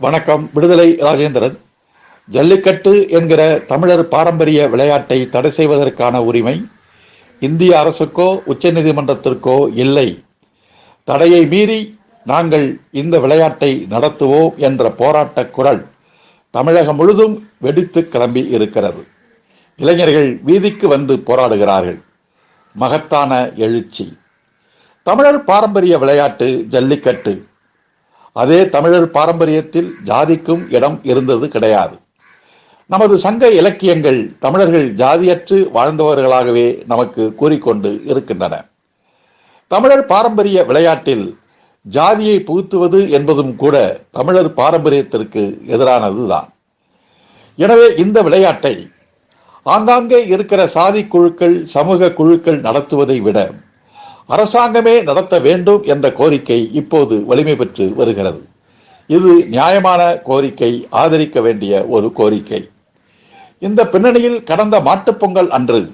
வணக்கம் விடுதலை ராஜேந்திரன். ஜல்லிக்கட்டு என்கிற தமிழர் பாரம்பரிய விளையாட்டை தடை செய்வதற்கான உரிமை இந்திய அரசுக்கோ உச்சநீதிமன்றத்திற்கோ இல்லை. தடையை மீறி நாங்கள் இந்த விளையாட்டை நடத்துவோம் என்ற போராட்ட குரல் தமிழகம் முழுதும் வெடித்து கிளம்பி இருக்கிறது. இளைஞர்கள் வீதிக்கு வந்து போராடுகிறார்கள். மகத்தான எழுச்சி. தமிழர் பாரம்பரிய விளையாட்டு ஜல்லிக்கட்டு. அதே தமிழர் பாரம்பரியத்தில் ஜாதிக்கும் இடம் இருந்தது கிடையாது. நமது சங்க இலக்கியங்கள் தமிழர்கள் ஜாதியற்று வாழ்ந்தவர்களாகவே நமக்கு கூறிக்கொண்டு இருக்கின்றன. தமிழர் பாரம்பரிய விளையாட்டில் ஜாதியை புகுத்துவது என்பதும் கூட தமிழர் பாரம்பரியத்திற்கு எதிரானதுதான். எனவே இந்த விளையாட்டை ஆங்காங்கே இருக்கிற சாதி குழுக்கள் சமூக குழுக்கள் நடத்துவதை விட அரசாங்கமே நடத்த வேண்டும் என்ற கோரிக்கை இப்போது வலிமை பெற்று வருகிறது. இது நியாயமான கோரிக்கை ஆதரிக்க வேண்டிய ஒரு கோரிக்கை. இந்த பின்னணியில் கடந்த மாட்டுப்பொங்கல் அன்று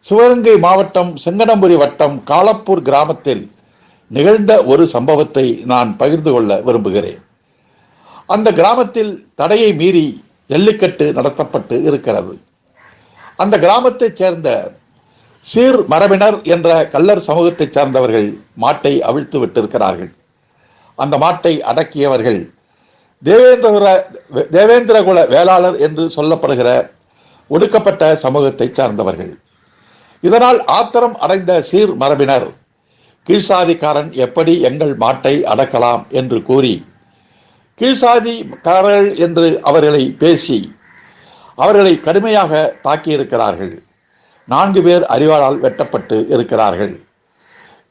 சிவகங்கை மாவட்டம் செங்கடம்புரி வட்டம் காலப்பூர் கிராமத்தில் நிகழ்ந்த ஒரு சம்பவத்தை நான் பகிர்ந்து கொள்ள விரும்புகிறேன். அந்த கிராமத்தில் தடையை மீறி ஜல்லிக்கட்டு நடத்தப்பட்டு இருக்கிறது. அந்த கிராமத்தைச் சேர்ந்த சீர் மரபினர் என்ற கள்ளர் சமூகத்தைச் சார்ந்தவர்கள் மாட்டை அவிழ்த்து விட்டிருக்கிறார்கள். அந்த மாட்டை அடக்கியவர்கள் தேவேந்திர தேவேந்திரகுல வேளாளர் என்று சொல்லப்படுகிற ஒடுக்கப்பட்ட சமூகத்தைச் சார்ந்தவர்கள். இதனால் ஆத்திரம் அடைந்த சீர் மரபினர் கீழ்சாதிக்காரன் எப்படி எங்கள் மாட்டை அடக்கலாம் என்று கூறி கீழ்சாதிக்காரர்கள் என்று அவர்களை பேசி அவர்களை கடுமையாக தாக்கியிருக்கிறார்கள். நான்கு பேர் அறிவாளால் வெட்டப்பட்டு இருக்கிறார்கள்.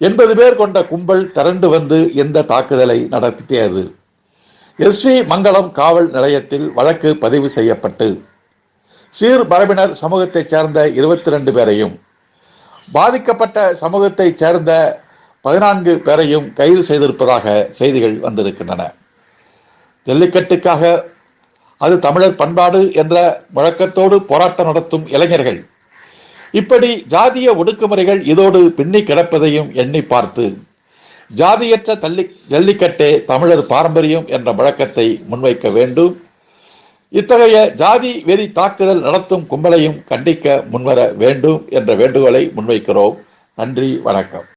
எண்பது பேர் கொண்ட கும்பல் திரண்டு வந்து இந்த தாக்குதலை நடத்தியது. எஸ்வி மங்கலம் காவல் நிலையத்தில் வழக்கு பதிவு செய்யப்பட்டு சீர் மரபினர் சமூகத்தைச் சேர்ந்த இருபத்தி ரெண்டு பேரையும் பாதிக்கப்பட்ட சமூகத்தைச் சேர்ந்த பதினான்கு பேரையும் கைது செய்திருப்பதாக செய்திகள் வந்திருக்கின்றன. ஜல்லிக்கட்டுக்காக அது தமிழர் பண்பாடு என்ற முழக்கத்தோடு போராட்டம் நடத்தும் இளைஞர்கள் இப்படி ஜாதிய ஒடுக்குமுறைகள் இதோடு பின்னி கிடப்பதையும் எண்ணி பார்த்து ஜாதியற்ற தள்ளி ஜல்லிக்கட்டே தமிழர் பாரம்பரியம் என்ற வழக்கத்தை முன்வைக்க வேண்டும். இத்தகைய ஜாதி வெறி தாக்குதல் நடத்தும் கும்பலையும் கண்டிக்க முன்வர வேண்டும் என்ற வேண்டுகோளை முன்வைக்கிறோம். நன்றி வணக்கம்.